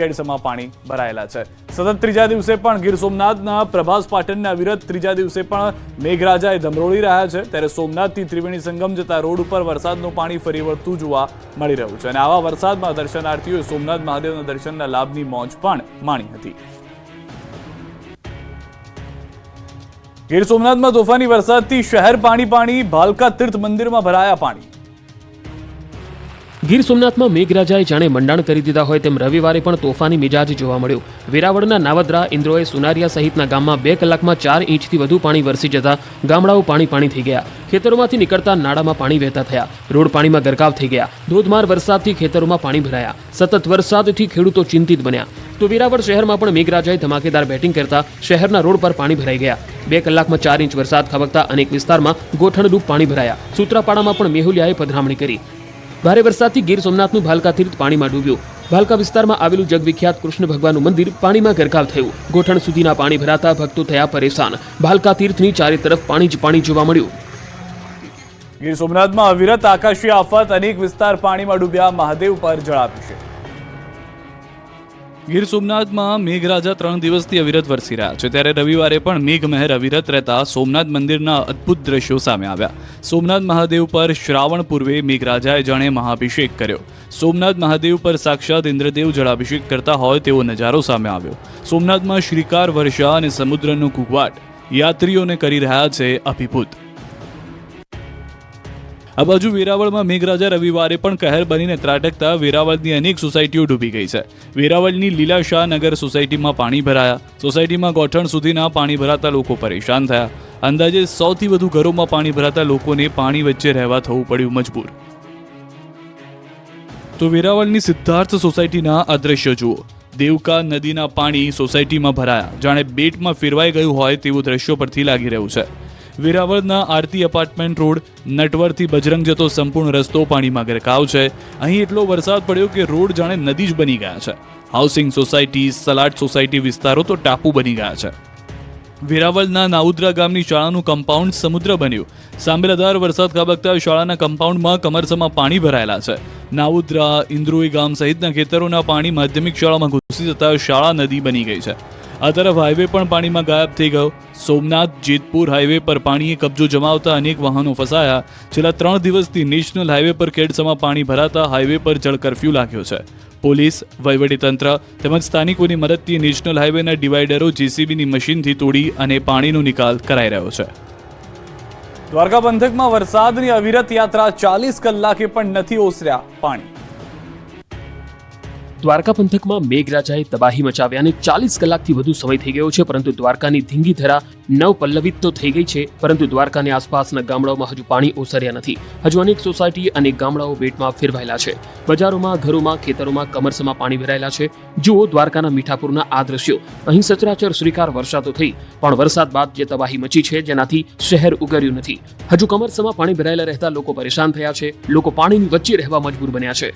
કેડસમાં પાણી ભરાયેલા છે. સતત ત્રીજા દિવસે પણ ગીર સોમનાથના પ્રભાસ પાટણના વિરત ત્રીજા દિવસે પણ મેઘરાજાએ ધમરોળી રહ્યા છે. ત્યારે સોમનાથથી ત્રિવેણી સંગમ જતા રોડ ઉપર વરસાદનું પાણી ફરી વળતું જોવા મળી રહ્યું છે. અને આવા વરસાદમાં દર્શનાર્થીઓએ સોમનાથ મહાદેવના દર્શનના લાભની મોજ પણ માણી હતી. ગીર સોમનાથમાં તોફાની વરસાદથી શહેર પાણી પાણી, ભાલકા તીર્થ મંદિરમાં ભરાયા પાણી. ગીર સોમનાથમાં મેઘરાજાએ જાણે મંડાણ કરી દીધા હોય તેમ રવિવારે પણ તોફાની મિજાજ જોવા મળ્યો. વેરાવળના નાવદરા, ઇન્દ્રોએ સુનારિયા સહિતના ગામમાં બે કલાકમાં ચાર ઇંચથી વધુ પાણી વરસી જતા ગામડાઓ પાણી પાણી થઈ ગયા. ખેતરોમાંથી નીકળતા નાળામાં પાણી વહેતા થયા. રોડ પાણીમાં ગરકાવ થઈ ગયા. ધોધમાર વરસાદથી ખેતરોમાં પાણી ભરાયા. સતત વરસાદથી ખેડૂતો ચિંતિત બન્યા. તો વેરાવળ શહેરમાં પણ મેઘરાજાએ ધમાકેદાર બેટિંગ કરતા શહેરના રોડ પર પાણી ભરાઈ ગયા. બે કલાકમાં ચાર ઇંચ વરસાદ ખાબકતા અનેક વિસ્તારમાં ગોઠણરૂપ પાણી ભરાયા. સૂત્રાપાડામાં પણ મેહુલિયાએ પધરામણી કરી. ભારે વરસાદથી ગીર સોમનાથનું ભાલકા તીર્થ પાણીમાં ડૂબ્યું. ભાલકા વિસ્તારમાં આવેલું જગવિખ્યાત કૃષ્ણ ભગવાનનું મંદિર પાણીમાં ગરકાવ થયું. ગોઠણ સુધીના પાણી ભરાતા ભક્તો થયા પરેશાન. ભાલકા તીર્થની ચારે તરફ પાણી જ પાણી જોવા મળ્યું. ગીર સોમનાથમાં અવિરત આકાશી આફત, અનેક વિસ્તાર પાણીમાં ડૂબ્યા. મહાદેવ પર જળાભિષેક ગીર સોમનાથમાં મેઘરાજા ત્રણ દિવસથી અવિરત વરસી રહ્યા છે. ત્યારે રવિવારે પણ મેઘમહેર અવિરત રહેતા સોમનાથ મંદિરના અદ્ભુત દ્રશ્યો સામે આવ્યા. સોમનાથ મહાદેવ પર શ્રાવણ પૂર્વે મેઘરાજાએ જાણે મહાભિષેક કર્યો. સોમનાથ મહાદેવ પર સાક્ષાત ઇન્દ્રદેવ જળાભિષેક કરતા હોય તેવો નજારો સામે આવ્યો. સોમનાથમાં શ્રીકાર વર્ષા અને સમુદ્રનો કુકવાટ યાત્રીઓને કરી રહ્યા છે અભિભૂત. આ બાજુ વેરાવળમાં મેઘરાજા રવિવારે પણ કહેર બનીને ત્રાટકતા વેરાવળની અનેક સોસાયટીઓ ડૂબી ગઈ છે. વેરાવળની લીલાશાહ નગર સોસાયટીમાં પાણી ભરાયા. સોસાયટીમાં ગોઠણ સુધીના પાણી ભરાતા લોકો પરેશાન થયા. અંદાજે સૌથી વધુ ઘરોમાં પાણી ભરાતા લોકોને પાણી વચ્ચે રહેવા થવું પડ્યું મજબૂર. તો વેરાવળની સિદ્ધાર્થ સોસાયટીના અદ્રશ્ય જુઓ. દેવકા નદીના પાણી સોસાયટીમાં ભરાયા. જાણે બેટમાં ફેરવાઈ ગયું હોય તેવું દ્રશ્યો પરથી લાગી રહ્યું છે. વેરાવળના આરતી એપાર્ટમેન્ટ રોડ નટવરથી બજરંગ જતો સંપૂર્ણ રસ્તો પાણીમાં ગરકાવ છે. અહીં એટલો વરસાદ પડ્યો કે રોડ જાણે નદી જ બની ગયા છે. હાઉસિંગ સોસાયટી સલાડ સોસાયટી વિસ્તારો તો ટાપુ બની ગયા છે. વેરાવળના નાઉદ્રા ગામની શાળાનું કમ્પાઉન્ડ સમુદ્ર બન્યું. સાંબેલાધાર વરસાદ ખાબકતા શાળાના કમ્પાઉન્ડમાં કમરસમાં પાણી ભરાયેલા છે. નાઉદ્રા, ઇન્દ્રોઈ ગામ સહિતના ખેતરોના પાણી માધ્યમિક શાળામાં ઘૂસી જતા શાળા નદી બની ગઈ છે. આ તરફ હાઈવે પણ પાણીમાં ગાયબ થઈ ગયો. સોમનાથ, જેતપુર હાઈવે પર પાણીએ કબજો જમાવતા અનેક વાહનો ફસાયા. છેલ્લા ત્રણ દિવસથી નેશનલ હાઈવે પર કેડસમાં પાણી ભરાતા હાઈવે પર જળ કરફ્યુ લાગ્યો છે. પોલીસ, વહીવટીતંત્ર તેમજ સ્થાનિકોની મદદથી નેશનલ હાઈવેના ડિવાઈડરો જેસીબીની મશીનથી તોડી અને પાણીનો નિકાલ કરાઈ રહ્યો છે. દ્વારકા પંથકમાં વરસાદની અવિરત યાત્રા ચાલીસ કલાકે પણ નથી ઓસર્યા પાણી. દ્વારકા પંથકમાં મેઘરાજાએ તબાહી મચાવ્યા અને ચાલીસ કલાકથી વધુ સમય થઈ ગયો છે, પરંતુ દ્વારકાની ધીંગી ધરા નવ પલ્લવિત તો થઈ ગઈ છે, પરંતુ દ્વારકાની આસપાસના ગામડાઓમાં હજુ પાણી ઓસર્યા નથી. હજુ અનેક સોસાયટી અને ગામડાઓ બેટમાં ફેરવાયેલા છે. બજારોમાં, ઘરોમાં, ખેતરોમાં, કમરસમાં પાણી ભરાયેલા છે. જુઓ દ્વારકાના મીઠાપુરના આ દ્રશ્યો. અહીં સચરાચર શ્રીકાર વર્ષા તો થઈ, પણ વરસાદ બાદ જે તબાહી મચી છે, જેનાથી શહેર ઉગર્યું નથી. હજુ કમરસમાં પાણી ભરાયેલા રહેતા લોકો પરેશાન થયા છે. લોકો પાણીની વચ્ચે રહેવા મજબૂર બન્યા છે.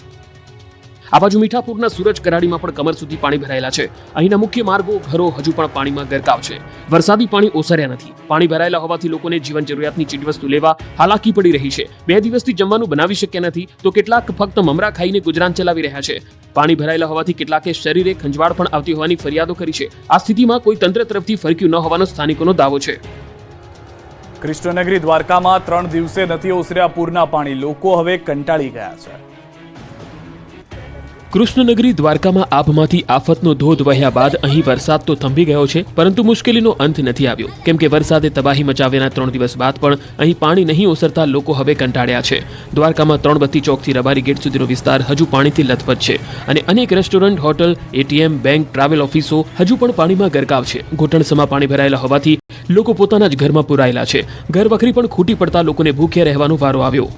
આ બાજુ મીઠાપુરના સુરજ કરાડીમાં પણ કમર સુધી પાણી ભરાયેલા છે. અહીંના મુખ્ય માર્ગો, ઘરો હજુ પણ પાણીમાં ગરકાવ છે. વરસાદી પાણી ઓસર્યા નથી. પાણી ભરાયેલા હોવાથી લોકોને જીવન જરૂરિયાતની ચીજવસ્તુ લેવા હાલાકી પડી રહી છે. બે દિવસથી જમવાનું બનાવી શક્યા નથી, તો કેટલાક ફક્ત મમરા ખાઈને ગુજરાન ચલાવી રહ્યા છે. પાણી ભરાયેલા હોવાથી કેટલાકે શરીરે ખંજવાળ પણ આવતી હોવાની ફરિયાદો કરી છે. આ સ્થિતિમાં કોઈ તંત્ર તરફથી ફરક્યું ન હોવાનો સ્થાનિકોનો દાવો છે. કૃષ્ણનગરી દ્વારકામાં ત્રણ દિવસે નથી ઓસર્યા પૂરના પાણી. લોકો હવે કંટાળી ગયા છે. કૃષ્ણનગરી દ્વારકામાં આભમાંથી આફતનો ધોધ વહ્યા બાદ અહીં વરસાદ તો થંભી ગયો છે, પરંતુ મુશ્કેલીનો અંત નથી આવ્યો. કેમ કે વરસાદે તબાહી મચાવ્યાના ત્રણ દિવસ બાદ પણ અહીં પાણી નહીં ઓસરતા લોકો હવે કંટાળ્યા છે. દ્વારકામાં ત્રણ બત્તી ચોકથી રબારી ગેટ સુધીનો વિસ્તાર હજુ પાણીથી લથપથ છે અને અનેક restaurant, hotel, ATM, bank, travel ઓફિસો હજુ પણ પાણીમાં ગરકાવ છે. ઘૂંટણસમાં પાણી ભરાયેલા હોવાથી લોકો પોતાના જ ઘરમાં પુરાયેલા છે. ઘર વખરી પણ ખૂટી પડતા લોકોને ભૂખ્યા રહેવાનો વારો આવ્યો.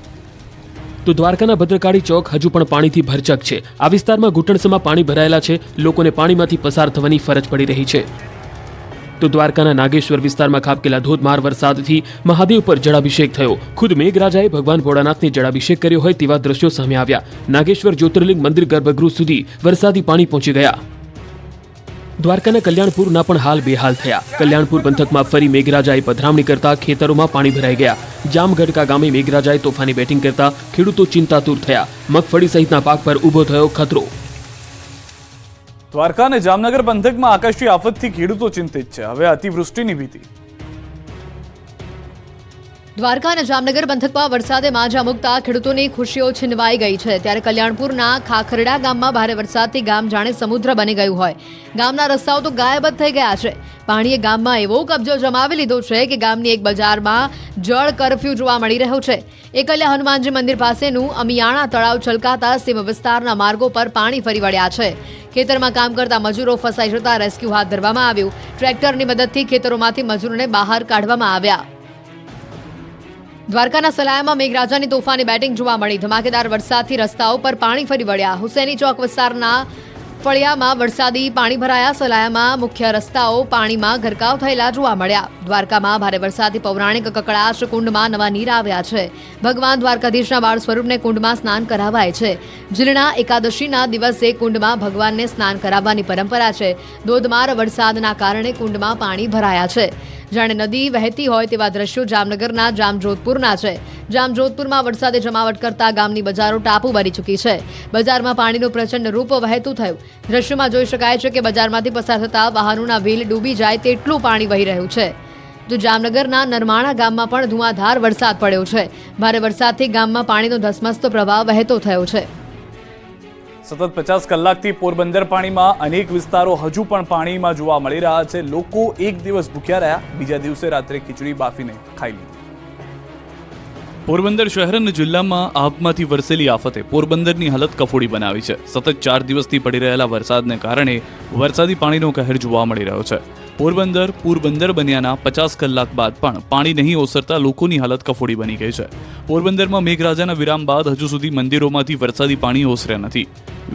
તો દ્વારકાના ભદ્રકાળી ચોક હજુ પણ પાણીથી ભરચક છે. આ વિસ્તારમાં ઘૂંટણસમાં પાણી ભરાયેલા છે. લોકોને પાણીમાંથી પસાર થવાની ફરજ પડી રહી છે. તો દ્વારકાના નાગેશ્વર વિસ્તારમાં ખાબકેલા ધોધમાર વરસાદથી મહાદેવ પર જળાભિષેક થયો. ખુદ મેઘરાજાએ ભગવાન ભોળાનાથને જળાભિષેક કર્યો હોય તેવા દ્રશ્યો સામે આવ્યા. નાગેશ્વર જ્યોતિર્લિંગ મંદિર ગર્ભગૃહ સુધી વરસાદી પાણી પહોંચી ગયા. દ્વારકાના કલ્યાણપુરના પણ હાલ બેહાલ થયા. કલ્યાણપુર પંથકમાં ફરી મેઘરાજાએ પધરામણી કરતા ખેતરોમાં પાણી ભરાઈ ગયા. જામગઢકા ગામે મેઘરાજાએ તોફાની બેટિંગ કરતા ખેડૂતો ચિંતાતુર થયા. મગફળી સહિતના પાક પર ઊભો થયો ખતરો. દ્વારકા અને જામનગર પંથકમાં આકાશી આફતથી ખેડૂતો ચિંતિત છે. હવે અતિવૃષ્ટિની ભીતિ. દ્વારકા અને જામનગર પંથકમાં વરસાદે માજા મૂકતા ખેડૂતોની ખુશીઓ છીનવાઈ ગઈ છે. ત્યારે કલ્યાણપુરના ખાખરડા ગામમાં ભારે વરસાદથી ગામ જાણે સમુદ્ર બની ગયું હોય. ગામના રસ્તાઓ તો ગાયબ જ થઈ ગયા છે. પાણીએ ગામમાં એવો કબજો જમાવી લીધો છે કે ગામની એક બજારમાં જળ કરફ્યુ જોવા મળી રહ્યો છે. એકલ્યા હનુમાનજી મંદિર પાસેનું અમિયાણા તળાવ છલકાતા સીમ વિસ્તારના માર્ગો પર પાણી ફરી વળ્યા છે. ખેતરમાં કામ કરતા મજૂરો ફસાઈ જતા રેસ્ક્યુ હાથ ધરવામાં આવ્યું. ટ્રેક્ટરની મદદથી ખેતરોમાંથી મજૂરોને બહાર કાઢવામાં આવ્યા. દ્વારકાના સલાયામાં મેઘરાજાની તોફાની બેટિંગ જોવા મળી. ધમાકેદાર વરસાદથી રસ્તાઓ પર પાણી ફરી વળ્યા. હુસેની ચોક વિસ્તારના ફળિયામાં વરસાદી પાણી ભરાયા. સલાયામાં મુખ્ય રસ્તાઓ પાણીમાં ગરકાવ થયેલા જોવા મળ્યા. દ્વારકામાં ભારે વરસાદથી પૌરાણિક કકડાશ કુંડમાં નવા નીર આવ્યા છે. ભગવાન દ્વારકાધીશના બાળ સ્વરૂપને કુંડમાં સ્નાન કરાવાય છે. જીર્ણા એકાદશીના દિવસે કુંડમાં ભગવાનને સ્નાન કરાવવાની પરંપરા છે. ધોધમાર વરસાદના કારણે કુંડમાં પાણી ભરાયા છે. જાણે નદી વહેતી હોય તેવા દ્રશ્યો જામનગરના જામજોધપુરના છે. જામજોધપુરમાં વરસાદે જમાવટ કરતા ગામની બજારો ટાપુ ભરી ચૂકી છે. બજારમાં પાણીનું પ્રચંડ રૂપ વહેતું થયું. દ્રશ્યોમાં જોઈ શકાય છે કે બજારમાંથી પસાર થતા વાહનોના વ્હીલ ડૂબી જાય તેટલું પાણી વહી રહ્યું છે. તો જામનગરના નરમાણા ગામમાં પણ ધુઆધાર વરસાદ પડ્યો છે. ભારે વરસાદથી ગામમાં પાણીનો ધસમસતો પ્રવાહ વહેતો થયો છે. સતત પચાસ કલાકથી પોરબંદર પાણીમાં અનેક વિસ્તારો હજુ પણ પાણીમાં જોવા મળી રહ્યા છે. લોકો એક દિવસ ભૂખ્યા રહ્યા, બીજા દિવસે રાત્રે ખીચડી બાફીને ખાઈ લીધી. પોરબંદર શહેર અને જિલ્લામાં આભમાંથી વરસેલી આફતે પોરબંદરની હાલત કફોડી બનાવી છે. સતત ચાર દિવસથી પડી રહેલા વરસાદને કારણે વરસાદી પાણીનો કહેર જોવા મળી રહ્યો છે. પોરબંદર પોરબંદર બન્યાના પચાસ કલાક બાદ પણ પાણી નહીં ઓસરતા લોકોની હાલત કફોડી બની ગઈ છે. પોરબંદરમાં મેઘરાજાના વિરામ બાદ હજુ સુધી મંદિરોમાંથી વરસાદી પાણી ઓસર્યા નથી.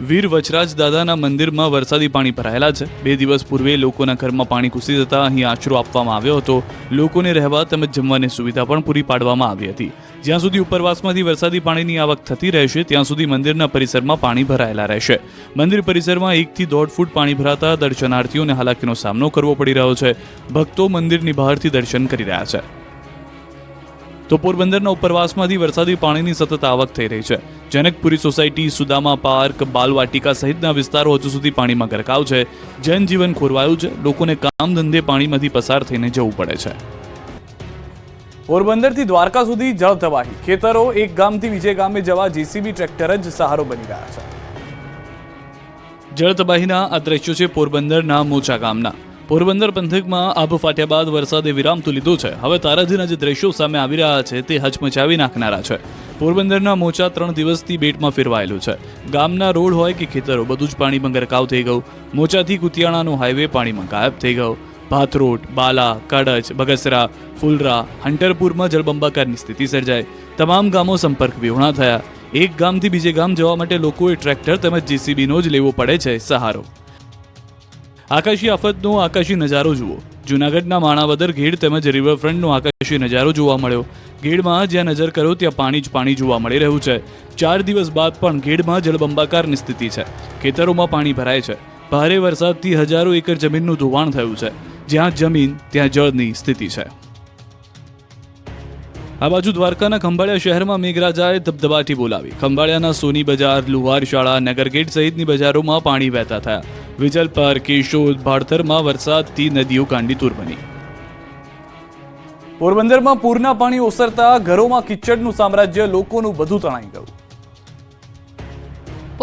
વીર વચરાજ દાદાના મંદિરમાં વરસાદી પાણી ભરાયેલા છે. બે દિવસ પૂર્વે લોકોના ઘરમાં પાણી ઘૂસી જતા અહીં આશરો આપવામાં આવ્યો હતો. લોકોને રહેવા તેમજ જમવાની સુવિધા પણ પૂરી પાડવામાં આવી હતી. જ્યાં સુધી ઉપરવાસમાંથી વરસાદી પાણીની આવક થતી રહેશે, ત્યાં સુધી મંદિરના પરિસરમાં પાણી ભરાયેલા રહેશે. મંદિર પરિસરમાં એકથી દોઢ ફૂટ પાણી ભરાતા દર્શનાર્થીઓને હાલાકીનો સામનો કરવો પડી રહ્યો છે. ભક્તો મંદિરની બહારથી દર્શન કરી રહ્યા છે. તો પોરબંદરના ઉપરવાસમાંથી વરસાદી પાણીની સતત આવક થઈ રહી છે. જનકપુરી સોસાયટી, સુદામા પાર્ક, બાલવાટિકા સહિતના વિસ્તારો હજુ સુધી પાણીમાં ગરકાવ છે. જનજીવન ખોરવાયું છે. લોકોને કામ ધંધે પાણીમાંથી પસાર થઈને જવું પડે છે. પોરબંદરથી દ્વારકા સુધી જળ તબાહી. ખેતરો એક ગામથી બીજે ગામે જવા જેસીબી ટ્રેક્ટર જ સહારો બની ગયા છે. જળ તબાહીના આ દ્રશ્યો છે પોરબંદરના મોચા ગામના. પોરબંદર પંથકમાં આભ ફાટ્યા બાદ વરસાદે વિરામ તો લીધો છે. હવે તારાજીના જે દ્રશ્યો સામે આવી રહ્યા છે તે હચમચાવી નાખનારા છે. પોરબંદરના મોચા ત્રણ દિવસથી બેટમાં ફેરવાયેલું છે. ગામના રોડ હોય કે ખેતરો, બધું જ પાણીમાં ગરકાવ થઈ ગયું. મોચાથી કુતિયાણાનો હાઈવે પાણીમાં ગાયબ થઈ ગયો. ભાથરોડ બાલા કડચ બગસરા, ફુલરા, હંટરપુરમાં જળબંબાકારની સ્થિતિ સર્જાઈ. તમામ ગામો સંપર્ક વિહોણા થયા. એક ગામથી બીજે ગામ જવા માટે લોકોએ ટ્રેક્ટર તેમજ જેસીબીનો જ લેવો પડે છે સહારો. આકાશી આફતનો આકાશી નજારો જુઓ. જૂનાગઢના માણાવદર ગેડ તેમજ રિવરફ્રન્ટનો આકાશી નજારો જોવા મળ્યો. ગેડમાં જ્યાં નજર કરો ત્યાં પાણી જ પાણી જોવા મળી રહ્યું છે. ચાર દિવસ બાદ પણ ગેડમાં જળબંબાકારની સ્થિતિ છે. ખેતરોમાં પાણી ભરાય છે. ભારે વરસાદથી હજારો એકર જમીનનું ધોવાણ થયું છે. જ્યાં જમીન, ત્યાં જળની સ્થિતિ છે. આ બાજુ દ્વારકાના ખંભાળિયા શહેરમાં મેઘરાજાએ ધબધબાટી બોલાવી. ખંભાળિયાના સોની બજાર, લુહાર શાળા, નગરગેટ સહિતની બજારોમાં પાણી વહેતા થયા. વિજલપર કેશોદ ભાડથરમાં વરસાદથી નદીઓ કાંડીતુર બની. પોરબંદરમાં પૂરના પાણી ઓસરતા ઘરોમાં કિચડનું સામ્રાજ્ય લોકોનું બધું તણાઈ ગયું.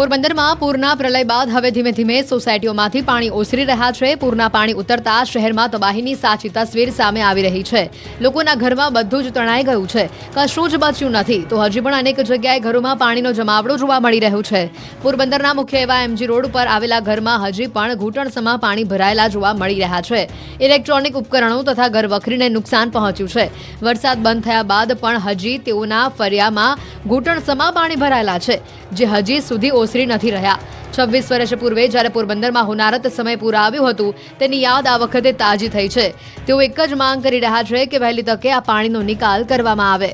પોરબંદરમાં પૂરના પ્રલય બાદ હવે ધીમે ધીમે સોસાયટીઓમાંથી પાણી ઓસરી રહ્યા છે. પૂરના પાણી ઉતરતા શહેરમાં તબાહીની સાચી તસવીર સામે આવી રહી છે. લોકોના ઘરમાં બધું જ તણાઈ ગયું છે. કશું જ બચ્યું નથી. તો હજી પણ અનેક જગ્યાએ ઘરોમાં પાણીનો જમાવડો જોવા મળી રહ્યું છે. પોરબંદરના મુખ્ય એવા એમજી રોડ ઉપર આવેલા ઘરમાં હજી પણ ઘૂંટણસમાં પાણી ભરાયેલા જોવા મળી રહ્યા છે. ઇલેક્ટ્રોનિક ઉપકરણો તથા ઘરવખરીને નુકસાન પહોંચ્યું છે. વરસાદ બંધ થયા બાદ પણ હજી તેઓના ફરિયામાં ઘૂંટણસમાં પાણી ભરાયેલા છે. જે હજી સુધી ઓસરી નથી રહ્યા. છવ્વીસ વર્ષ પૂર્વે જ્યારે પોરબંદરમાં હોનારત સમય પૂરા આવ્યું હતું, તેની યાદ આ વખતે તાજી થઈ છે. તેઓ એક જ માંગ કરી રહ્યા છે કે વહેલી તકે આ પાણીનો નિકાલ કરવામાં આવે.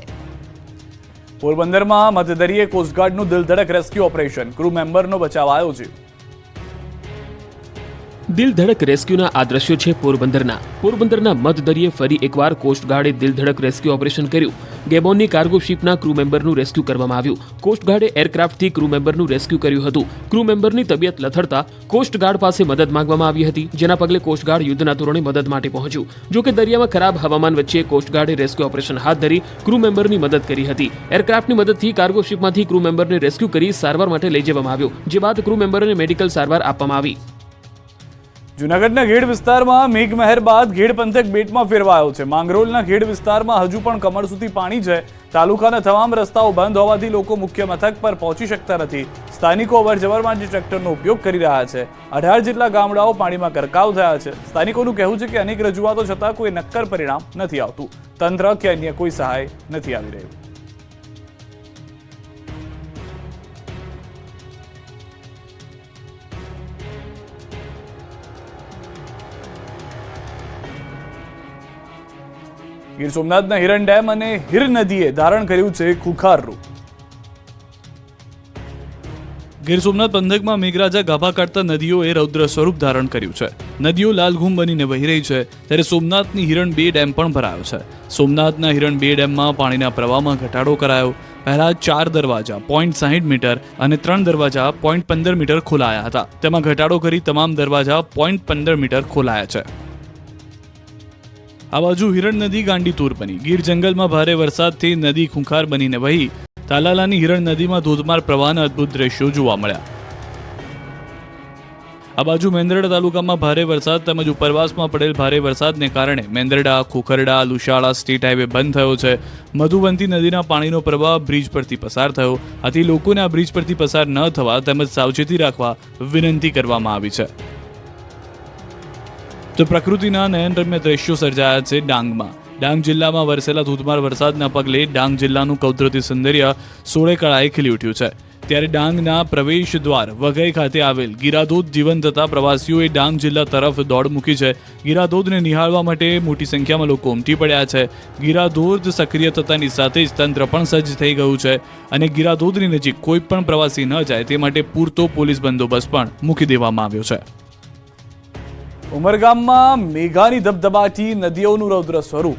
પોરબંદરમાં મધદરીએ કોસ્ટગાર્ડનું દિલધડક રેસ્ક્યુ ઓપરેશન. ક્રૂ મેમ્બરનો બચાવાયો જીવ દિલ ધડક રેસ્ક્યુના આ દ્રશ્યો છે પોરબંદરના. પોરબંદરના મધદરિયે ફરી એકવાર કોસ્ટગાર્ડે દિલ ધડક રેસ્ક્યુ ઓપરેશન કર્યું. ગેબોનની કાર્ગો શિપના ક્રૂ મેમ્બરનું રેસ્ક્યુ કરવામાં આવ્યું. કોસ્ટગાર્ડે એરક્રાફ્ટથી ક્રૂ મેમ્બરનું રેસ્ક્યુ કર્યું હતું. ક્રૂ મેમ્બરની તબિયત લથડતા કોસ્ટગાર્ડ પાસે મદદ માંગવામાં આવી હતી, જેના પગલે કોસ્ટગાર્ડ યુદ્ધના ધોરણે મદદ માટે પહોંચ્યું. જો કે દરિયામાં ખરાબ હવામાન વચ્ચે કોસ્ટગાર્ડે રેસ્ક્યુ ઓપરેશન હાથ ધરી ક્રૂ મેમ્બરની મદદ કરી હતી. એરક્રાફ્ટની મદદથી કાર્ગો શિપમાંથી ક્રૂ મેમ્બરને રેસ્ક્યુ કરી સારવાર માટે લઈ જવામાં આવ્યો, જે બાદ ક્રૂ મેમ્બરને મેડિકલ સારવાર આપવામાં આવી. જૂનાગઢના ઘેડ વિસ્તારમાં મેઘમહેર બાદ ઘેડ પંથક બેટમાં ફેરવાયો છે. માંગરોળના ઘેડ વિસ્તારમાં હજુ પણ કમર સુધી પાણી છે. તાલુકાના તમામ રસ્તાઓ બંધ હોવાથી લોકો મુખ્ય મથક પર પહોંચી શકતા નથી. સ્થાનિકો અવરજવર માટે ટ્રેક્ટરનો ઉપયોગ કરી રહ્યા છે. અઢાર જેટલા ગામડાઓ પાણીમાં ગરકાવ થયા છે. સ્થાનિકોનું કહેવું છે કે અનેક રજૂઆતો છતાં કોઈ નક્કર પરિણામ નથી આવતું. તંત્ર કે અન્ય કોઈ સહાય નથી આવી રહ્યું. ગીર સોમનાથના હિરણ ડેમ અને હિર નદીએ ધારણ કર્યું છે ખુખાર રૂપ. ગીર સોમનાથ પંથકમાં મેઘરાજા ગાભા કાઢતા નદીઓએ રૌદ્ર સ્વરૂપ ધારણ કર્યું છે. નદીઓ લાલઘૂમ બનીને વહી રહી છે, ત્યારે સોમનાથની હિરણ બે ડેમ પણ ભરાયો છે. સોમનાથના હિરણ બે ડેમમાં પાણીના પ્રવાહમાં ઘટાડો કરાયો. પહેલા ચાર દરવાજા પોઈન્ટ સાહીઠ મીટર અને ત્રણ દરવાજા પોઈન્ટ પંદર મીટર ખોલાયા હતા. તેમાં ઘટાડો કરી તમામ દરવાજા પોઈન્ટ પંદર મીટર ખોલાયા છે. આ બાજુ હિરણ નદી ગાંડીતુર બની. ગીર જંગલમાં ભારે વરસાદથી નદી ખૂંખાર બનીને વહી તાલાલાની હિરણ નદીમાં ધોધમાર પ્રવાહના અદ્ભુત દ્રશ્યો જોવા મળ્યા. આ બાજુ મેંદરડા તાલુકામાં ભારે વરસાદ તેમજ ઉપરવાસમાં પડેલ ભારે વરસાદને કારણે મેંદરડા, ખોખરડા, લુશાળા સ્ટેટ હાઈવે બંધ થયો છે. મધુવંતી નદીના પાણીનો પ્રવાહ બ્રિજ પરથી પસાર થયો. આથી લોકોને આ બ્રિજ પરથી પસાર ન થવા તેમજ સાવચેતી રાખવા વિનંતી કરવામાં આવી છે. તો પ્રકૃતિના નયનરમ્ય દ્રશ્યો સર્જાયા છે ડાંગમાં. ડાંગ જિલ્લામાં વરસેલા ધોધમાર વરસાદના પગલે ડાંગ જિલ્લાનું કુદરતી સૌંદર્ય સોળે કળાએ ખીલી ઉઠ્યું છે. ત્યારે ડાંગના પ્રવેશ દ્વાર વઘઈ ખાતે આવેલ ગિરાધોધ જીવન થતા પ્રવાસીઓએ ડાંગ જિલ્લા તરફ દોડ મૂકી છે. ગિરાધોધને નિહાળવા માટે મોટી સંખ્યામાં લોકો ઉમટી પડ્યા છે. ગિરાધોધ સક્રિય થતાની સાથે જ તંત્ર પણ સજ્જ થઈ ગયું છે અને ગિરાધોધની નજીક કોઈ પણ પ્રવાસી ન જાય તે માટે પૂરતો પોલીસ બંદોબસ્ત પણ મૂકી દેવામાં આવ્યો છે. ઉમરગામમાં મેઘાની ધબધબાટી નદીઓનું રૌદ્ર સ્વરૂપ.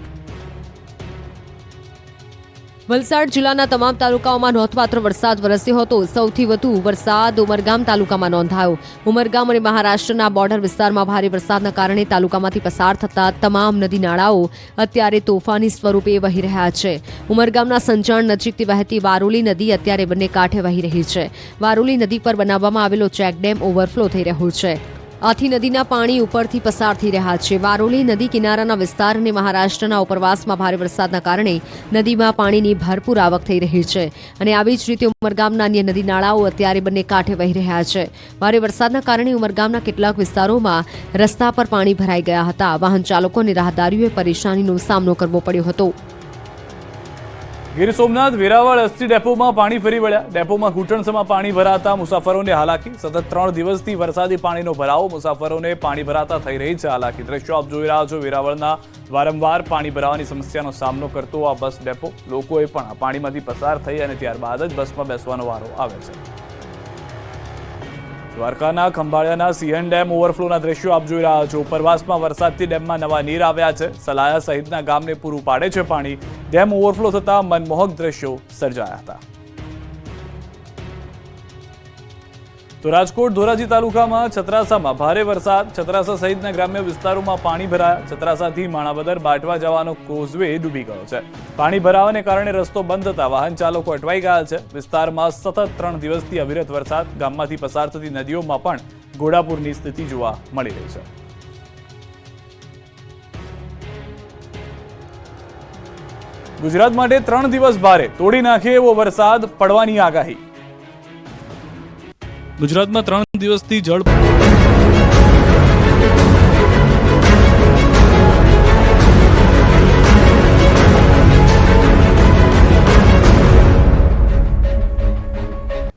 વલસાડ જિલ્લાના તમામ તાલુકાઓમાં નોંધપાત્ર વરસાદ વરસ્યો હતો. સૌથી વધુ વરસાદ ઉમરગામ તાલુકામાં નોંધાયો. ઉમરગામ અને મહારાષ્ટ્રના બોર્ડર વિસ્તારમાં ભારે વરસાદના કારણે તાલુકામાંથી પસાર થતા તમામ નદી નાળાઓ અત્યારે તોફાની સ્વરૂપે વહી રહ્યા છે. ઉમરગામના સંચાણ નજીકથી વહેતી વારોલી નદી અત્યારે બંને કાંઠે વહી રહી છે. વારોલી નદી પર બનાવવામાં આવેલો ચેકડેમ ઓવરફ્લો થઈ રહ્યો છે. આથી નદીના પાણી ઉપરથી પસાર થઈ રહ્યા છે. વારોલી નદી કિનારાના વિસ્તાર અને મહારાષ્ટ્રના ઉપરવાસમાં ભારે વરસાદના કારણે નદીમાં પાણીની ભરપૂર આવક થઈ રહી છે અને આવી જ રીતે ઉમરગામના અન્ય નદી નાળાઓ અત્યારે બંને કાંઠે વહી રહ્યા છે. ભારે વરસાદના કારણે ઉમરગામના કેટલાક વિસ્તારોમાં રસ્તા પર પાણી ભરાઈ ગયા હતા. વાહન ચાલકો અને રાહદારીઓએ પરેશાનીનો સામનો કરવો પડ્યો હતો. ગીર સોમનાથ, વેરાવળ, અસ્થિ ડેપોમાં પાણી ફરી વળ્યા. ડેપોમાં ઘૂંટણસમાં પાણી ભરાતા મુસાફરોને હાલાકી. સતત ત્રણ દિવસથી વરસાદી પાણીનો ભરાવો. મુસાફરોને પાણી ભરાતા થઈ રહી છે હાલાકી. દ્રશ્યો આપ જોઈ રહ્યા છો વેરાવળના. વારંવાર પાણી ભરાવાની સમસ્યાનો સામનો કરતો આ બસ ડેપો. લોકોએ પણ આ પાણીમાંથી પસાર થઈ અને ત્યારબાદ જ બસમાં બેસવાનો વારો આવે છે. દ્વારકાના ખંભાળિયાના સિંહણ ડેમ ઓવરફ્લોના દ્રશ્યો આપ જોઈ રહ્યા છો. ઉપરવાસમાં વરસાદથી ડેમમાં નવા નીર આવ્યા છે. સલાયા સહિતના ગામને પૂરું પાડે છે પાણી. ડેમ ઓવરફ્લો થતા મનમોહક દ્રશ્યો સર્જાયા હતા. તો રાજકોટ ધોરાજી તાલુકામાં છત્રાસામાં ભારે વરસાદ. છત્રાસા સહિતના ગ્રામ્ય વિસ્તારોમાં પાણી ભરાયા. છત્રાસાથી માણાવદર બાટવા જવાનો કોઝવે ડૂબી ગયો છે. પાણી ભરાવાને કારણે રસ્તો બંધ થતા વાહન ચાલકો અટવાઈ ગયા છે. વિસ્તારમાં સતત ત્રણ દિવસથી અવિરત વરસાદ. ગામમાંથી પસાર થતી નદીઓમાં પણ ઘોડાપુરની સ્થિતિ જોવા મળી રહી છે. ગુજરાત માટે ત્રણ દિવસ ભારે તોડી નાખે એવો વરસાદ પડવાની આગાહી. ગુજરાતમાં ત્રણ દિવસથી જળ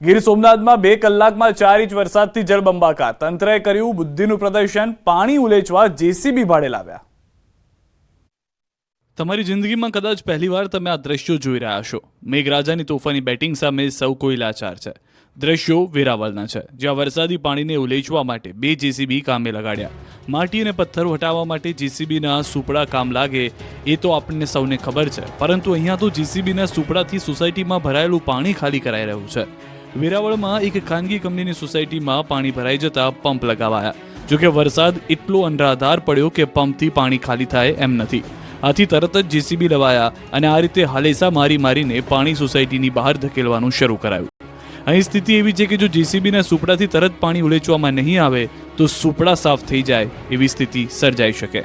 ગીર સોમનાથમાં બે કલાકમાં ચાર ઇંચ વરસાદથી જળબંબાકાર. તંત્રએ કર્યું બુદ્ધિનું પ્રદર્શન પાણી ઉલેચવા જેસીબી ભાડે લાવ્યા. તમારી જિંદગીમાં કદાચ પહેલીવાર તમે આ દ્રશ્યો જોઈ રહ્યા છો મેઘરાજાની તોફાની બેટિંગ સામે સૌ કોઈ લાચાર છે. દ્રશ્યો વેરાવળના છે. જ્યાં વરસાદી પાણીને ઉલેચવા માટે બે જેસીબી કામે લગાડ્યા. માટી અને પથ્થરો હટાવવા માટે જેસીબીના સુપડા કામ લાગે, એ તો આપણને સૌને ખબર છે. પરંતુ અહીંયા તો જેસીબીના સુપડાથી સોસાયટીમાં ભરાયેલું પાણી ખાલી કરાઈ રહ્યું છે. વેરાવળમાં એક ખાનગી કંપનીની સોસાયટીમાં પાણી ભરાઈ જતા પંપ લગાવાયા. જોકે વરસાદ એટલો અનરાધાર પડ્યો કે પંપથી પાણી ખાલી થાય એમ નથી. આથી તરત જ જેસીબી લવાયા અને આ રીતે હાલેસા મારી મારીને પાણી સોસાયટીની બહાર ધકેલવાનું શરૂ કરાયું. અહીં સ્થિતિ એવી છે કે જો જેસીબીના સુપડાથી તરત પાણી ઉલેચવામાં નહીં આવે, તો સુપડા સાફ થઈ જાય એવી સ્થિતિ સર્જાઈ શકે.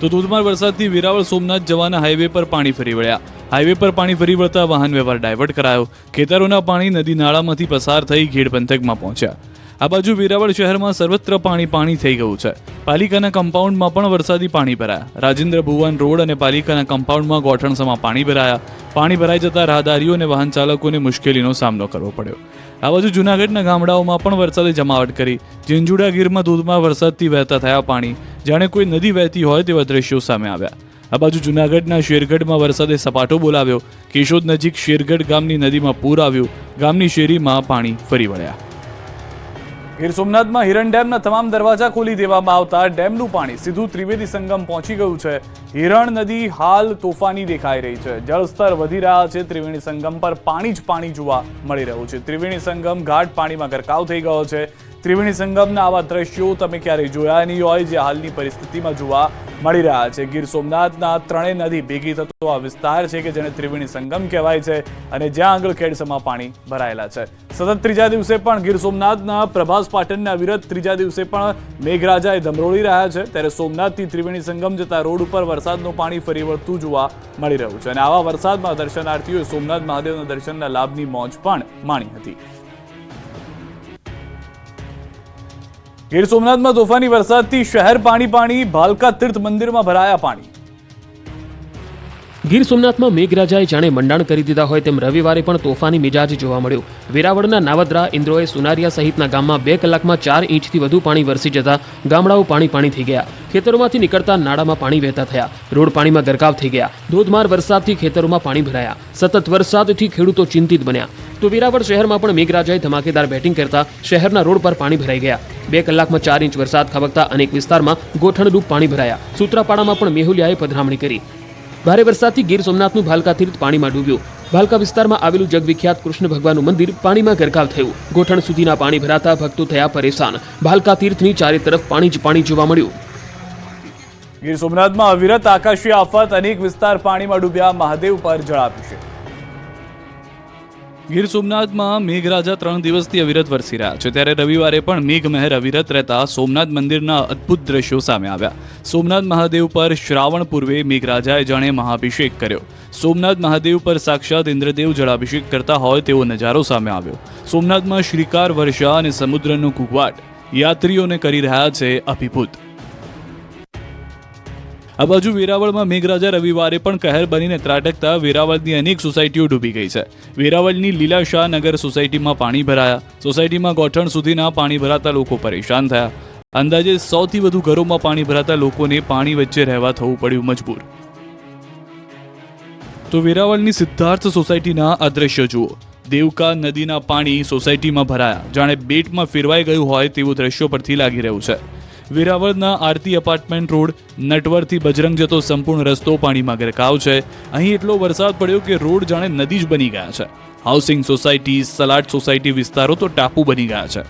તો ધોધમાર વરસાદથી વેરાવળ સોમનાથ જવાના હાઈવે પર પાણી ફરી વળ્યા. હાઈવે પર પાણી ફરી વળતા વાહન વ્યવહાર ડાયવર્ટ કરાયો. ખેતરોના પાણી નદી નાળામાંથી પસાર થઈ ઘેડ પંથકમાં પહોંચ્યા. આ બાજુ વેરાવળ શહેરમાં સર્વત્ર પાણી પાણી થઈ ગયું છે. પાલિકાના કમ્પાઉન્ડમાં પણ વરસાદી પાણી ભરાયા. રાજેન્દ્ર ભુવન રોડ અને પાલિકાના કમ્પાઉન્ડમાં ગોઠણસમાં પાણી ભરાયા. પાણી ભરાઈ જતા રાહદારીઓ અને વાહન ચાલકોને મુશ્કેલીનો સામનો કરવો પડ્યો. આ બાજુ જૂનાગઢના ગામડાઓમાં પણ વરસાદે જમાવટ કરી. જિંજુડા ગીરમાં ધોધમાં વરસાદથી વહેતા થયા પાણી. જાણે કોઈ નદી વહેતી હોય તેવા દ્રશ્યો સામે આવ્યા. આ બાજુ જૂનાગઢના શેરગઢમાં વરસાદે સપાટો બોલાવ્યો. કેશોદ નજીક શેરગઢ ગામની નદીમાં પૂર આવ્યું. ગામની શેરીમાં પાણી ફરી વળ્યા. ગીર સોમનાથમાં હિરણ ડેમના તમામ દરવાજા ખોલી દેવામાં આવતા ડેમનું પાણી સીધું ત્રિવેદી સંગમ પહોંચી ગયું છે. હિરણ નદી હાલ તોફાની દેખાઈ રહી છે. જળસ્તર વધી રહ્યા છે. ત્રિવેણી સંગમ પર પાણી જ પાણી જોવા મળી રહ્યું છે. ત્રિવેણી સંગમ ઘાટ પાણીમાં ગરકાવ થઈ ગયો છે. ત્રિવેણી સંગમના આવા દ્રશ્યો તમે ક્યારેય જોયા નહીં હોય, જે હાલની પરિસ્થિતિમાં જોવા મળી રહ્યા છે. ગીર સોમનાથના ત્રણેય નદી ભેગી થતો આ વિસ્તાર છે કે જેને ત્રિવેણી સંગમ કહેવાય છે અને જ્યાં આગળ ખેડસમાં પાણી ભરાયેલા છે. સતત ત્રીજા દિવસે પણ ગીર સોમનાથના પ્રભાસ પાટણના વિરત ત્રીજા દિવસે પણ મેઘરાજાએ ધમરોળી રહ્યા છે. ત્યારે સોમનાથથી ત્રિવેણી સંગમ જતા રોડ ઉપર વરસાદનું પાણી ફરી વળતું જોવા મળી રહ્યું છે અને આવા વરસાદમાં દર્શનાર્થીઓએ સોમનાથ મહાદેવના દર્શનના લાભની મોજ પણ માણી હતી. ગીર સોમનાથમાં તોફાની વરસાદથી શહેર પાણી પાણી ભાલકા તીર્થ મંદિરમાં ભરાયા પાણી. ગીર સોમનાથમાં મેઘરાજાએ જાણે મંડાણ કરી દીધા હોય તેમ રવિવારે પણ તોફાની મિજાજ જોવા મળ્યો. વેરાવળના નાવદ્રા ઇન્દ્રોએ સુનારિયા સહિતના ગામમાં બે કલાકમાં ચાર ઇંચથી વધુ પાણી વરસી જતા ગામડાઓ પાણી પાણી થઈ ગયા. ખેતરોમાંથી નીકળતા નાળામાં પાણી વહેતા થયા. રોડ પાણીમાં ગરકાવ થઈ ગયા. ધોધમાર વરસાદથી ખેતરોમાં પાણી ભરાયા. સતત વરસાદથી ખેડૂતો ચિંતિત બન્યા. તો વેરાવળ શહેરમાં પણ મેઘરાજાએ ધમાકેદાર બેટિંગ કરતા શહેરના રોડ પર પાણી ભરાઈ ગયા. બે કલાકમાં ચાર ઇંચ વરસાદ ખાબકતા અનેક વિસ્તારમાં ગોઠણરૂપ પાણી ભરાયા. સૂત્રાપાડામાં પણ મેહુલિયાએ પધરામણી કરી. ભારે વરસાદથી ગીર સોમનાથનું ભાલકા તીર્થ પાણીમાં ડૂબ્યું. ભાલકા વિસ્તારમાં આવેલું જગવિખ્યાત કૃષ્ણ ભગવાનનું મંદિર પાણીમાં ગરકાવ થયું. ગોઠણ સુધીના પાણી ભરાતા ભક્તો થયા પરેશાન. ભાલકા તીર્થની ચારે તરફ પાણી જ પાણી જોવા મળ્યું. ગીર સોમનાથમાં અવિરત આકાશી આફત, અનેક વિસ્તાર પાણીમાં ડૂબ્યા. મહાદેવ પર જળાભિષેક ગીર સોમનાથમાં મેઘરાજા ત્રણ દિવસથી અવિરત વરસી રહ્યા છે. ત્યારે રવિવારે પણ મેઘમહેર અવિરત રહેતા સોમનાથ મંદિરના અદ્ભુત દ્રશ્યો સામે આવ્યા. સોમનાથ મહાદેવ પર શ્રાવણ પૂર્વે મેઘરાજાએ જાણે મહાભિષેક કર્યો. સોમનાથ મહાદેવ પર સાક્ષાત ઇન્દ્રદેવ જળાભિષેક કરતા હોય તેવો નજારો સામે આવ્યો. સોમનાથમાં શ્રીકાર વર્ષા અને સમુદ્રનો કુકવાટ યાત્રીઓને કરી રહ્યા છે અભિભૂત. આ બાજુ વેરાવળમાં મેઘરાજા રવિવારે પણ કહેર બનીને ત્રાટકતા વેરાવળની અનેક સોસાયટીઓ ડૂબી ગઈ છે. વેરાવળની લીલાશાહ નગર સોસાયટીમાં પાણી ભરાયા. સોસાયટીમાં ગોઠણ સુધીના પાણી ભરાતા લોકો પરેશાન થયા. અંદાજે સૌથી વધુ ઘરોમાં પાણી ભરાતા લોકોને પાણી વચ્ચે રહેવા થવું પડ્યું મજબૂર. તો વેરાવળની સિદ્ધાર્થ સોસાયટીના અદ્રશ્ય જુઓ. દેવકા નદીના પાણી સોસાયટીમાં ભરાયા. જાણે બેટમાં ફેરવાઈ ગયું હોય તેવું દ્રશ્યો પરથી લાગી રહ્યું છે. વેરાવળના આરતી અપાર્ટમેન્ટ રોડ નટવરથી બજરંગ જતો સંપૂર્ણ રસ્તો પાણીમાં ગરકાવ છે. અહીં એટલો વરસાદ પડ્યો કે રોડ જાણે નદી જ બની ગયા છે. હાઉસિંગ સોસાયટી સલાડ સોસાયટી વિસ્તારો તો ટાપુ બની ગયા છે.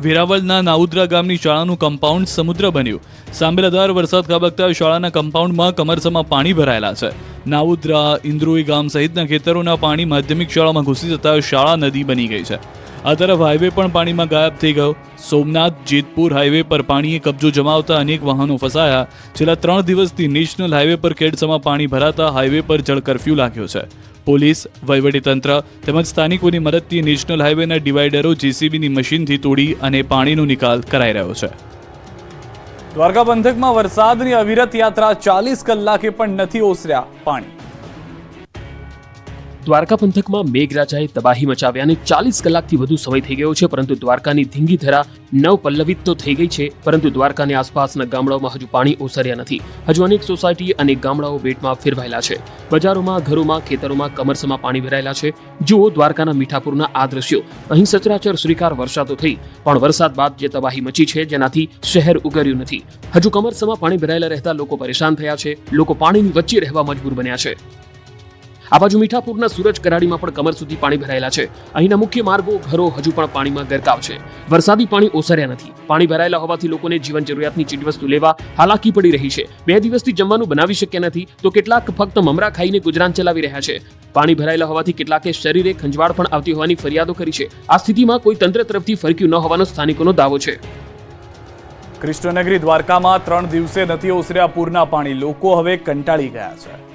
વેરાવળના નાઉદ્રા ગામની શાળાનું કમ્પાઉન્ડ સમુદ્ર બન્યું. સાંભેલાધાર વરસાદ ખાબકતા શાળાના કમ્પાઉન્ડમાં કમરસમાં પાણી ભરાયેલા છે. નાઉદ્રા, ઇન્દ્રોઈ ગામ સહિતના ખેતરોના પાણી માધ્યમિક શાળામાં ઘૂસી જતા શાળા નદી બની ગઈ છે. આ તરફ હાઈવે પણ પાણીમાં ગાયબ થઈ ગયો. સોમનાથ, જેતપુર હાઈવે પર પાણીએ કબજો જમાવતા અનેક વાહનો ફસાયા. છેલ્લા ત્રણ દિવસથી નેશનલ હાઈવે પર કેડસમાં પાણી ભરાતા હાઈવે પર જળ કરફ્યુ લાગ્યો છે. પોલીસ, વહીવટીતંત્ર તેમજ સ્થાનિકોની મદદથી નેશનલ હાઈવેના ડિવાઈડરો જેસીબીની મશીનથી તોડી અને પાણીનો નિકાલ કરાઈ રહ્યો છે. દ્વારકા પંથકમાં વરસાદની અવિરત યાત્રા ચાલીસ કલાકે પણ નથી ઓસર્યા પાણી. દ્વારકા પંથકમાં મેઘરાજાએ તબાહી મચાવ્યા અને ચાલીસ કલાકથી વધુ સમય થઈ ગયો છે, પરંતુ દ્વારકાની ધીંગી ધરા નવ પલ્લવિત તો થઈ ગઈ છે, પરંતુ દ્વારકાની આસપાસના ગામડાઓમાં હજુ પાણી ઓસર્યા નથી. હજુ અનેક સોસાયટી અને ગામડાઓ બેટમાં ફેરવાયેલા છે. બજારોમાં, ઘરોમાં, ખેતરોમાં, કમરસમાં પાણી ભરાયેલા છે. જુઓ દ્વારકાના મીઠાપુરના આ દ્રશ્યો. અહીં સચરાચર શ્રીકાર વર્ષા તો થઈ, પણ વરસાદ બાદ જે તબાહી મચી છે, જેનાથી શહેર ઉગર્યું નથી. હજુ કમરસમાં પાણી ભરાયેલા રહેતા લોકો પરેશાન થયા છે. લોકો પાણીની વચ્ચે રહેવા મજબૂર બન્યા છે. આ બાજુ મીઠાપુરના સુરજ કરાડીમાં પણ કમર સુધી પાણી ભરાયેલા છે. અહીંના મુખ્ય માર્ગો, ઘરો હજુ પણ પાણીમાં ગરકાવ છે. વરસાદી પાણી ઓસર્યા નથી. પાણી ભરાયેલા હોવાથી લોકોને જીવન જરૂરિયાતની ચીજવસ્તુ લેવા હાલાકી પડી રહી છે. બે દિવસથી જમવાનું બનાવી શક્યા નથી, તો કેટલાક ફક્ત મમરા ખાઈને ગુજરાન ચલાવી રહ્યા છે. પાણી ભરાયેલા હોવાથી કેટલાકે શરીરે ખંજવાળ પણ આવતી હોવાની ફરિયાદો કરી છે. આ સ્થિતિમાં કોઈ તંત્ર તરફથી ફરક્યું ન હોવાનો સ્થાનિકોનો દાવો છે. કૃષ્ણનગરી દ્વારકામાં ત્રણ દિવસે નથી ઓસર્યા પૂરના પાણી. લોકો હવે કંટાળી ગયા છે.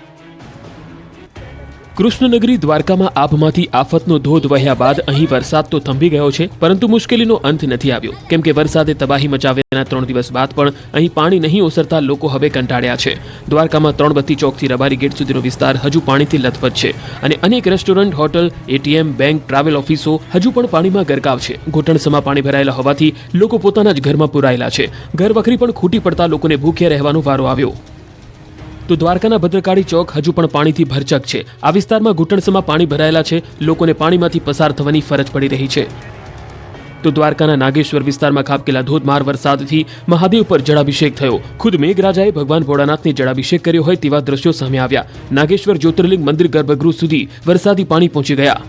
કૃષ્ણનગરી દ્વારકામાં આભમાંથી આફતનો ધોધ વહ્યા બાદ અહીં વરસાદ તો થંભી ગયો છે, પરંતુ મુશ્કેલીનો અંત નથી આવ્યો. કેમ કે વરસાદે તબાહી મચાવ્યાના ત્રણ દિવસ બાદ પણ અહીં પાણી નહીં ઓસરતા લોકો હવે કંટાળ્યા છે. દ્વારકામાં ત્રણ બત્તી ચોકથી રબારી ગેટ સુધીનો વિસ્તાર હજુ પાણીથી લથપથ છે અને અનેક restaurant, hotel, ATM, bank, travel ઓફિસો હજુ પણ પાણીમાં ગરકાવ છે. ઘૂંટણસમાં પાણી ભરાયેલા હોવાથી લોકો પોતાના જ ઘરમાં પુરાયેલા છે. ઘર વખરી પણ ખૂટી પડતા લોકોને ભૂખ્યા રહેવાનો વારો આવ્યો. તો દ્વારકાના ભદ્રકાળી ચોક હજુ પણ પાણીથી ભરચક છે. આ વિસ્તારમાં ઘૂંટણસમાં પાણી ભરાયેલા છે. લોકોને પાણીમાંથી પસાર થવાની ફરજ પડી રહી છે. તો દ્વારકાના નાગેશ્વર વિસ્તારમાં ખાબકેલા ધોધમાર વરસાદથી મહાદેવ પર જળાભિષેક થયો. ખુદ મેઘરાજાએ ભગવાન ભોળાનાથને જળાભિષેક કર્યો હોય તેવા દ્રશ્યો સામે આવ્યા. નાગેશ્વર જ્યોતિર્લિંગ મંદિર ગર્ભગૃહ સુધી વરસાદી પાણી પહોંચી ગયા.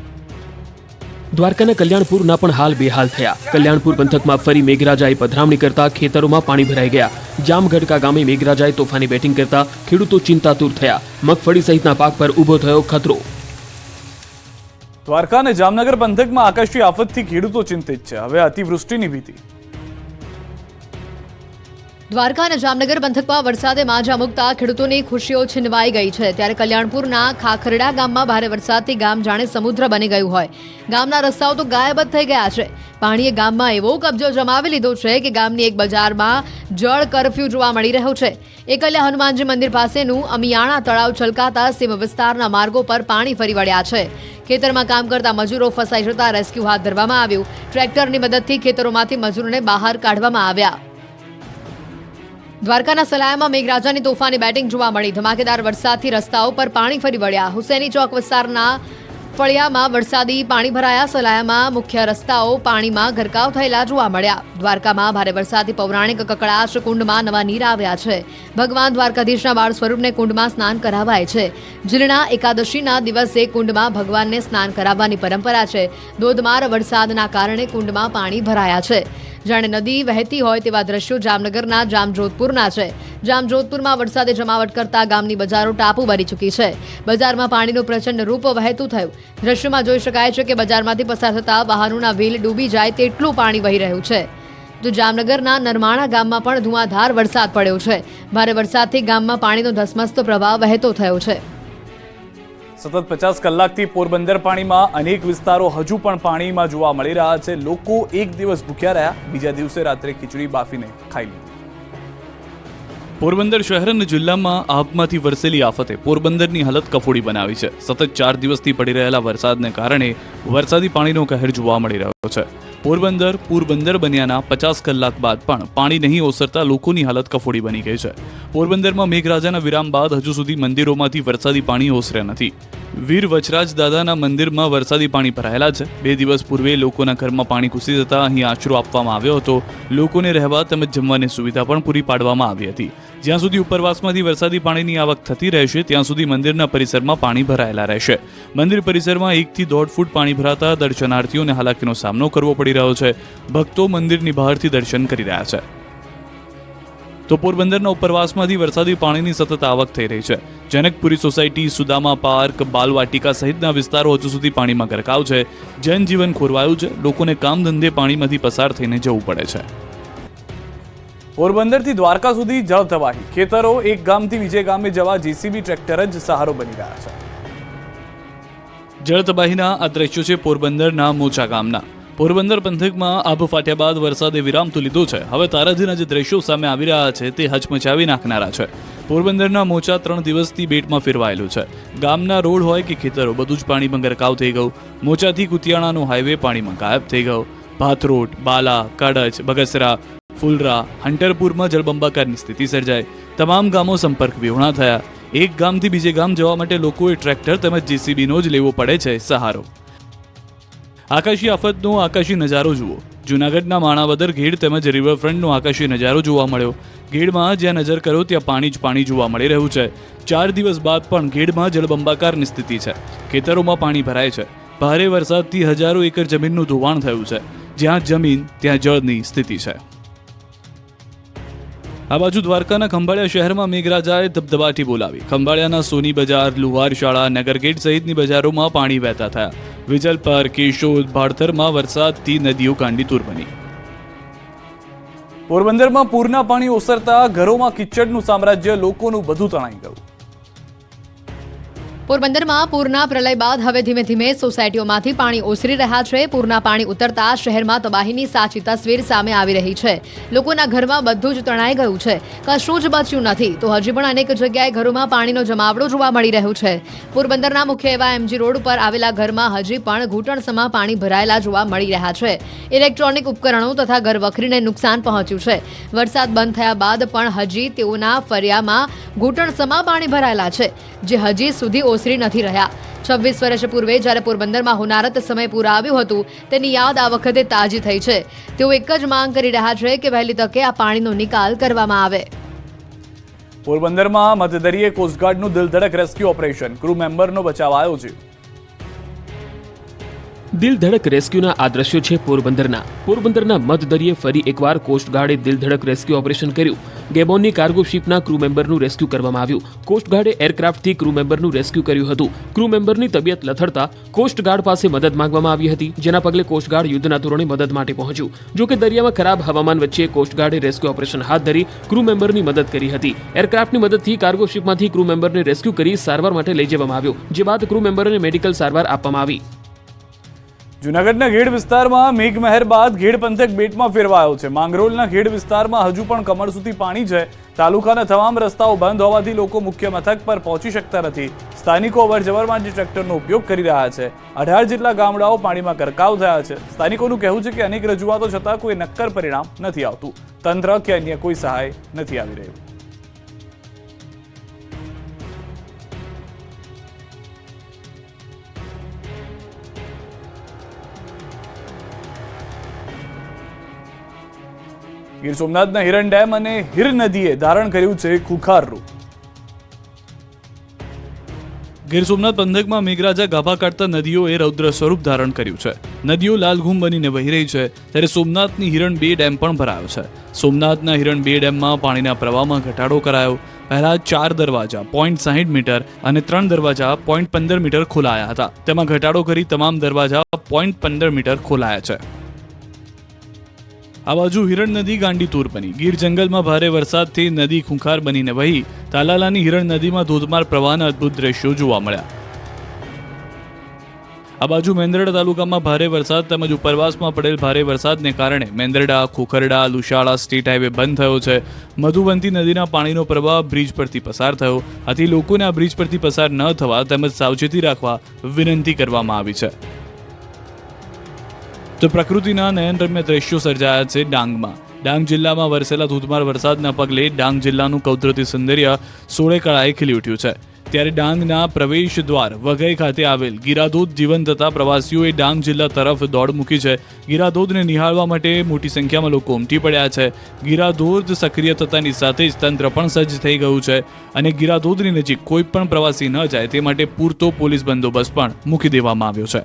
દ્વારકાના કલ્યાણપુરના પણ હાલ બેહાલ થયા. કલ્યાણપુર પંથકમાં ફરી મેઘરાજાએ પધરામણી કરતા ખેતરોમાં પાણી ભરાઈ ગયા. જામગઢકા ગામે મેઘરાજાએ તોફાની બેટિંગ કરતા ખેડૂતો ચિંતાતુર થયા. મગફળી સહિતના પાક પર ઊભો થયો ખતરો. દ્વારકા અને જામનગર પંથકમાં આકાશી આફતથી ખેડૂતો ચિંતિત છે. હવે અતિવૃષ્ટિની ભીતિ. દ્વારકા અને જામનગર પંથકમાં વરસાદે માજા મૂકતા ખેડૂતોની ખુશીઓ છીનવાઈ ગઈ છે. ત્યારે કલ્યાણપુરના ખાખરડા ગામમાં ભારે વરસાદથી ગામ જાણે સમુદ્ર બની ગયું હોય. ગામના રસ્તાઓ તો ગાયબ થઈ ગયા છે. પાણીએ ગામમાં એવો કબજો જમાવી લીધો છે કે ગામની એક બજારમાં જળ કરફ્યુ જોવા મળી રહ્યો છે. એકલ્યા હનુમાનજી મંદિર પાસેનું અમિયાણા તળાવ છલકાતા સીમ વિસ્તારના માર્ગો પર પાણી ફરી વળ્યા છે. ખેતરમાં કામ કરતા મજૂરો ફસાઈ જતા રેસ્ક્યુ હાથ ધરવામાં આવ્યું. ટ્રેક્ટરની મદદથી ખેતરોમાંથી મજૂરોને બહાર કાઢવામાં આવ્યા. દ્વારકાના સલાયામાં મેઘરાજાની તોફાની બેટિંગ જોવા મળી. ધમાકેદાર વરસાદથી રસ્તાઓ પર પાણી ફરી વળ્યા. હુસેની ચોક વિસ્તારના ફળિયામાં વરસાદી પાણી ભરાયા, સલાયામાં મુખ્ય રસ્તાઓ પાણીમાં ગરકાવ થયેલા જોવા મળ્યા. દ્વારકામાં ભારે વરસાદથી પૌરાણિક કકડાશ કુંડમાં નવા નીર આવ્યા છે. ભગવાન દ્વારકાધીશના બાળ સ્વરૂપને કુંડમાં સ્નાન કરાવાય છે. જીર્ણા એકાદશીના દિવસે કુંડમાં ભગવાનને સ્નાન કરાવવાની પરંપરા છે. ધોધમાર વરસાદના કારણે કુંડમાં પાણી ભરાયા છે. જાણે નદી વહેતી હોય તેવા દ્રશ્યો જામનગરના જામજોધપુરના છે. જામજોધપુરમાં વરસાદે જમાવટ કરતા ગામની બજારો ટાપુ ભરી ચૂકી છે. બજારમાં પાણીનું પ્રચંડ રૂપ વહેતું થયું. દ્રશ્યોમાં જોઈ શકાય છે કે બજારમાંથી પસાર થતા વાહનોના વ્હીલ ડૂબી જાય તેટલું પાણી વહી રહ્યું છે. તો જામનગરના નરમાણા ગામમાં પણ ધુઆધાર વરસાદ પડ્યો છે. ભારે વરસાદથી ગામમાં પાણીનો ધસમસતો પ્રવાહ વહેતો થયો છે. સતત પચાસ કલાકથી પોરબંદર પાણીમાં અનેક વિસ્તારો હજુ પણ પાણીમાં જોવા મળી રહ્યા છે. લોકો એક દિવસ ભૂખ્યા રહ્યા, બીજા દિવસે રાત્રે ખીચડી બાફીને ખાઈ લીધી. પોરબંદર શહેર અને જિલ્લામાં આભમાંથી વરસેલી આફતે પોરબંદરની હાલત કફોડી બનાવી છે. સતત ચાર દિવસથી પડી રહેલા વરસાદને કારણે વરસાદી પાણીનો કહેર જોવા મળી રહ્યો છે. પોરબંદર, પૂરબંદર બન્યાના પચાસ કલાક બાદ પણ પાણી નહીં ઓસરતા લોકોની હાલત કફોડી બની ગઈ છે. પોરબંદરમાં મેઘરાજાના વિરામ બાદ હજુ સુધી મંદિરોમાંથી વરસાદી પાણી ઓસર્યા નથી. વીર વચરાજ દાદાના મંદિરમાં વરસાદી પાણી ભરાયેલા છે. બે દિવસ પૂર્વે લોકોના ઘરમાં પાણી ઘૂસી જતા અહીં આશરો આપવામાં આવ્યો હતો. લોકોને રહેવા તેમજ જમવાની સુવિધા પણ પૂરી પાડવામાં આવી હતી. જ્યાં સુધી ઉપરવાસમાંથી વરસાદી પાણીની આવક થતી રહેશે, ત્યાં સુધી મંદિરના પરિસરમાં પાણી ભરાયેલા રહેશે. મંદિર પરિસરમાં એકથી દોઢ ફૂટ પાણી ભરાતા દર્શનાર્થીઓને હાલાકીનો સામનો કરવો પડી રહ્યો છે. ભક્તો મંદિરની બહારથી દર્શન કરી રહ્યા છે. તો પોરબંદરના ઉપરવાસમાંથી વરસાદી પાણીની સતત આવક થઈ રહી છે. જનકપુરી સોસાયટી, સુદામા પાર્ક, બાલવાટિકા સહિતના વિસ્તારો હજુ સુધી પાણીમાં ગરકાવ છે. જનજીવન ખોરવાયું છે. લોકોને કામ ધંધે પાણીમાંથી પસાર થઈને જવું પડે છે. પોરબંદરથી દ્વારકા સુધી જળ તબાહી ખેતરો એક ગામથી બીજે ગામે જવા જેસીબી ટ્રેક્ટર જ સહારો બની રહ્યા છે. જળ તબાહીના આ દ્રશ્યો છે પોરબંદરના મોચા ગામના. પોરબંદર પંથકમાં આભ ફાટ્યા બાદ વરસાદે વિરામ તો લીધો છે. હવે તારાજીના જે દ્રશ્યો સામે આવી રહ્યા છે તે હચમચાવી નાખનારા છે. પોરબંદરના મોચા ત્રણ દિવસથી બેટમાં ફેરવાયેલું છે. ગામના રોડ હોય કે ખેતરો, બધું જ પાણીમાં ગરકાવ થઈ ગયું. મોચાથી કુતિયાણાનો હાઈવે પાણીમાં ગાયબ થઈ ગયો. ભાથરોટ, બાલા કડચ બગસરા ફુલરા હંટરપુરમાં જળબંબાકારની સ્થિતિ સર્જાઈ. તમામ ગામો સંપર્ક વિહોણા થયા. એક ગામથી બીજે ગામ જવા માટે લોકોએ ટ્રેક્ટર તેમજ જેસીબીનો જ લેવો પડે છે સહારો. આકાશી આફતનો આકાશી નજારો જુઓ. જૂનાગઢના માણાવદર ઘેડ તેમજ રિવરફ્રન્ટનો આકાશી નજારો જોવા મળ્યો. ઘેડમાં જ્યાં નજર કરો ત્યાં પાણી જ પાણી જોવા મળી રહ્યું છે. ચાર દિવસ બાદ પણ ઘેડમાં જળબંબાકારની સ્થિતિ છે. ખેતરોમાં પાણી ભરાય છે. ભારે વરસાદથી હજારો એકર જમીનનું ધોવાણ થયું છે. જ્યાં જમીન, ત્યાં જળની સ્થિતિ છે. આ બાજુ દ્વારકાના ખંભાળિયા શહેરમાં મેઘરાજાએ ધબધબાટી બોલાવી. ખંભાળિયાના સોની બજાર, લુહાર શાળા, નગરગેટ સહિતની બજારોમાં પાણી વહેતા થયા. વિજલપર કેશોદ, ભાડથરમાં વરસાદથી નદીઓ કાંડીતુર બની. પોરબંદરમાં પૂરના પાણી ઓસરતા ઘરોમાં કિચડનું સામ્રાજ્ય લોકોનું બધું તણાઈ ગયું. પોરબંદરમાં પૂરના પ્રલય બાદ હવે ધીમે ધીમે સોસાયટીઓમાંથી પાણી ઓસરી રહ્યા છે. પૂરના પાણી ઉતરતા શહેરમાં તબાહીની સાચી તસવીર સામે આવી રહી છે. લોકોના ઘરમાં બધું જ તણાઈ ગયું છે. કશું જ બચ્યું નથી. તો હજી પણ અનેક જગ્યાએ ઘરોમાં પાણીનો જમાવડો જોવા મળી રહ્યો છે. પોરબંદરના મુખ્ય એવા એમજી રોડ ઉપર આવેલા ઘરમાં હજી પણ ઘૂંટણસમાં પાણી ભરાયેલા જોવા મળી રહ્યા છે. ઇલેક્ટ્રોનિક ઉપકરણો તથા ઘરવખરીને નુકસાન પહોંચ્યું છે. વરસાદ બંધ થયા બાદ પણ હજી તેઓના ફરિયામાં ઘૂંટણસમાં પાણી ભરાયેલા છે. જે હજી સુધી ઓસરી નથી રહ્યા. છવ્વીસ વર્ષ પૂર્વે જ્યારે પોરબંદરમાં હોનારત સમય પૂર આવ્યું હતું, તેની યાદ આ વખતે તાજી થઈ છે. તેઓ એક જ માંગ કરી રહ્યા છે કે વહેલી તકે આ પાણીનો નિકાલ કરવામાં આવે. પોરબંદરમાં મધદરીએ કોસ્ટગાર્ડનું દિલધડક રેસ્ક્યુ ઓપરેશન ક્રૂ મેમ્બરનો આવ્યો છે દિલ ધડક રેસ્ક્યુના આ દ્રશ્યો છે પોરબંદરના. પોરબંદરના મધદરિયે ફરી એકવાર કોસ્ટગાર્ડે દિલ ધડક રેસ્ક્યુ ઓપરેશન કર્યું. ગેબોનની કાર્ગો શિપના ક્રૂ મેમ્બરનું રેસ્ક્યુ કરવામાં આવ્યું. કોસ્ટગાર્ડે એરક્રાફ્ટથી ક્રૂ મેમ્બરનું રેસ્ક્યુ કર્યું હતું. ક્રૂ મેમ્બરની તબિયત લથડતા કોસ્ટગાર્ડ પાસે મદદ માંગવામાં આવી હતી, જેના પગલે કોસ્ટગાર્ડ યુદ્ધના ધોરણે મદદ માટે પહોંચ્યું. જો કે દરિયામાં ખરાબ હવામાન વચ્ચે કોસ્ટગાર્ડે રેસ્ક્યુ ઓપરેશન હાથ ધરી ક્રૂ મેમ્બરની મદદ કરી હતી. એરક્રાફ્ટની મદદથી કાર્ગો શિપમાંથી ક્રૂ મેમ્બરને રેસ્ક્યુ કરી સારવાર માટે લઈ જવામાં આવ્યો, જે બાદ ક્રૂ મેમ્બરને મેડિકલ સારવાર આપવામાં આવી. જૂનાગઢના ઘેડ વિસ્તારમાં મેઘમહેર બાદ ઘેડ પંથક બેટમાં ફેરવાયો છે. માંગરોળના ઘેડ વિસ્તારમાં હજુ પણ કમર સુધી પાણી છે. તાલુકાના તમામ રસ્તાઓ બંધ હોવાથી લોકો મુખ્ય મથક પર પહોંચી શકતા નથી. સ્થાનિકો અવરજવર માટે ટ્રેક્ટરનો ઉપયોગ કરી રહ્યા છે. અઢાર જેટલા ગામડાઓ પાણીમાં ગરકાવ થયા છે. સ્થાનિકોનું કહેવું છે કે અનેક રજૂઆતો છતાં કોઈ નક્કર પરિણામ નથી આવતું. તંત્ર કે અન્ય કોઈ સહાય નથી આવી રહ્યું. ગીર સોમનાથના હિરણ ડેમ અને હિર નદીએ ધારણ કર્યું છે ખુખાર રૂપ ગીર સોમનાથ પંથકમાં મેઘરાજા ગાભા કાઢતા નદીઓએ રૌદ્ર સ્વરૂપ ધારણ કર્યું છે. નદીઓ લાલઘૂમ બનીને વહી રહી છે, ત્યારે સોમનાથની હિરણ બે ડેમ પણ ભરાયો છે. સોમનાથના હિરણ બે ડેમમાં પાણીના પ્રવાહમાં ઘટાડો કરાયો. પહેલા ચાર દરવાજા પોઈન્ટ સાહીઠ મીટર અને ત્રણ દરવાજા પોઈન્ટ પંદર મીટર ખોલાયા હતા. તેમાં ઘટાડો કરી તમામ દરવાજા પોઈન્ટ પંદર મીટર ખોલાયા છે. આ બાજુ હિરણ નદી ગાંડીતુર બની. ગીર જંગલમાં ભારે વરસાદથી નદી ખૂંખાર બનીને વહી તાલાલાની હિરણ નદીમાં ધોધમાર પ્રવાહના અદ્ભુત દ્રશ્યો જોવા મળ્યા. આ બાજુ મેંદરડા તાલુકામાં ભારે વરસાદ તેમજ ઉપરવાસમાં પડેલ ભારે વરસાદને કારણે મેંદરડા, ખોખરડા, લુશાળા સ્ટેટ હાઈવે બંધ થયો છે. મધુવંતી નદીના પાણીનો પ્રવાહ બ્રિજ પરથી પસાર થયો. આથી લોકોને આ બ્રિજ પરથી પસાર ન થવા તેમજ સાવચેતી રાખવા વિનંતી કરવામાં આવી છે. તો પ્રકૃતિના નયનરમ્ય દ્રશ્યો સર્જાયા છે ડાંગમાં. ડાંગ જિલ્લામાં વરસેલા ધોધમાર વરસાદના પગલે ડાંગ જિલ્લાનું કુદરતી સૌંદર્ય સોળે કળાએ ખીલી ઉઠ્યું છે. ત્યારે ડાંગના પ્રવેશ દ્વાર વઘઈ ખાતે આવેલ ગિરાધોધ જીવન થતા પ્રવાસીઓએ ડાંગ જિલ્લા તરફ દોડ મૂકી છે. ગિરાધોધને નિહાળવા માટે મોટી સંખ્યામાં લોકો ઉમટી પડ્યા છે. ગિરાધોધ સક્રિય થતાની સાથે જ તંત્ર પણ સજ્જ થઈ ગયું છે અને ગિરાધોધની નજીક કોઈ પણ પ્રવાસી ન જાય તે માટે પૂરતો પોલીસ બંદોબસ્ત પણ મૂકી દેવામાં આવ્યો છે.